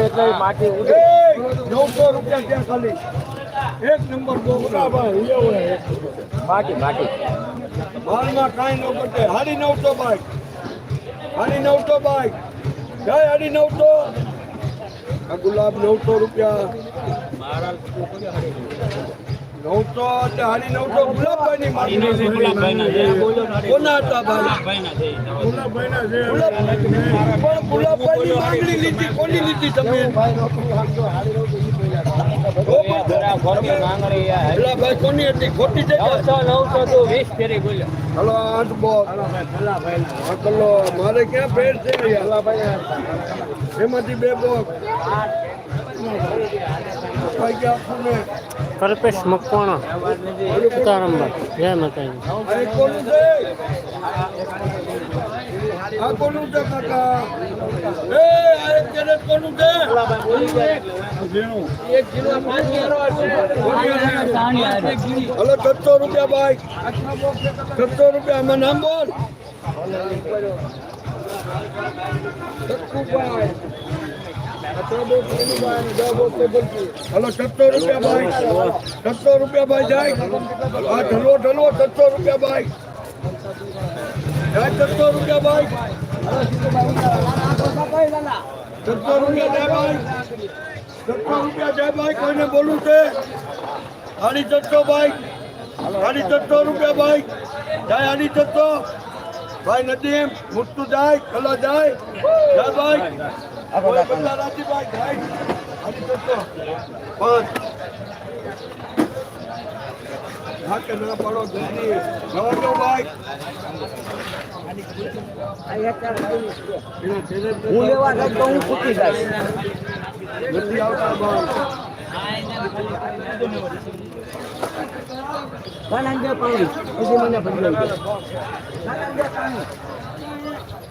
હોય એટલે માટી ઉડે. નવસો રૂપિયા ત્યાં ખાલી. એક નંબર માટી માટી. હાલમાં કાંઈ ન પડે હાડી નવસો બાઈક. હાડી નવસો બાઈક. જય હાડી નવસો. આ ગુલાબ નવસો રૂપિયા. નવસો એટલે હાડી નવસો. ગુલાબભાઈની માંગણી કોના હતા ભાઈ? ગુલાબ- પણ ગુલાબભાઈની માંગણી લીધી કોની લીધી તમે? મારે ક્યાં ફેર છે? એમાંથી બે ને. કલ્પેશ મકવાણા જય માતાજી. આ એક કોનું છે છે કાકા? એ, આ એક કેરેટ કોનું છે? હલો છસો રૂપિયા ભાઈ. છસો રૂપિયા આમાં નામ બોલ. હલો રૂપિયા ભાઈ. જાય. ઢલો ઢલવો છસો રૂપિયા ભાઈ. છસો રૂપિયા ભાઈ. છસો રૂપિયા જાય ભાઈ. છસો રૂપિયા જાય ભાઈ, કોઈને બોલું છે? સાડી છસો ભાઈ. રૂપિયા ભાઈ. જાય છસો ભાઈ નદીમ મુટ્ટુ જાય કલા જાય. જાય ભાઈ. રાજીભાઈ જાય. સાડી છસો પાંચ હા કે ના પડો જલ્દી જવા દો ભાઈ હું લેવા જાઉં તો હું ફૂટી જાય નથી આવતા પાણી. પછી મને ના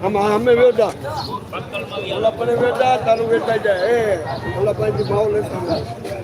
તમે અમે વેચા ઓલા પણ વેચા તારું વેચાઈ જાય એ ઓલા ભાઈ. ભાવ લેતા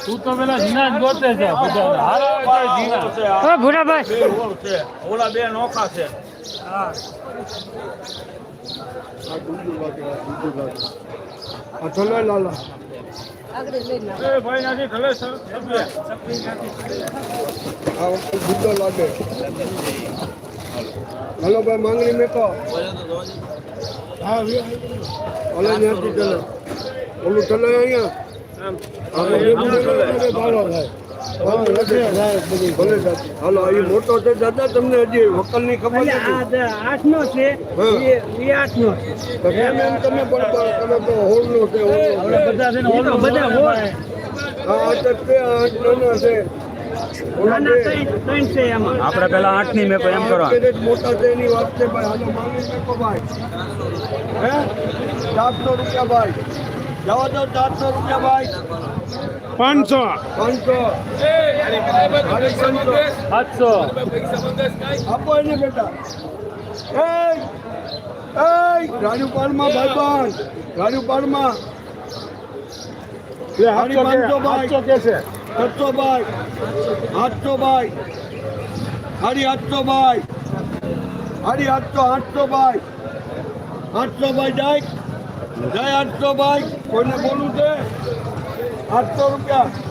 તું તો પેલા જીના જ ગોતે છે ભૂરાભાઈ ઓલા બે નોખા છે. આ ચલો લાલા. ભાઈ નથી ખલે સર. લાગે. હલો ભાઈ માંગણી મેકો. હા ઓલે ત્યાંથી ચલે. ઓલું ચલે અહીંયા. હાલો એ મોટો છે દાદા તમને હજી વકલની ખબર આઠ નો છે આઠ નો એમ તમે તમે હોલ નો છે બધા છે ને બધા હોય હા તો તે આઠ છે. છે. આપણે પેલા આઠની મેં એમ કરવા મોટા છે વાત છે ભાઈ. હાલો માંગી મેકો ભાઈ. હે? ચારસો રૂપિયા ભાઈ. જવા દો ચારસો રૂપિયા ભાઈ. પાંચસો. સાતસો. આપો એને બેટા. ભાઈ. કે છે? સાતસો ભાઈ આઠસો ભાઈ સાડી આઠસો ભાઈ સાડી આઠસો આઠસો ભાઈ આઠસો ભાઈ જાય જાય આઠસો ભાઈ કોઈને બોલવું છે? આઠસો રૂપિયા.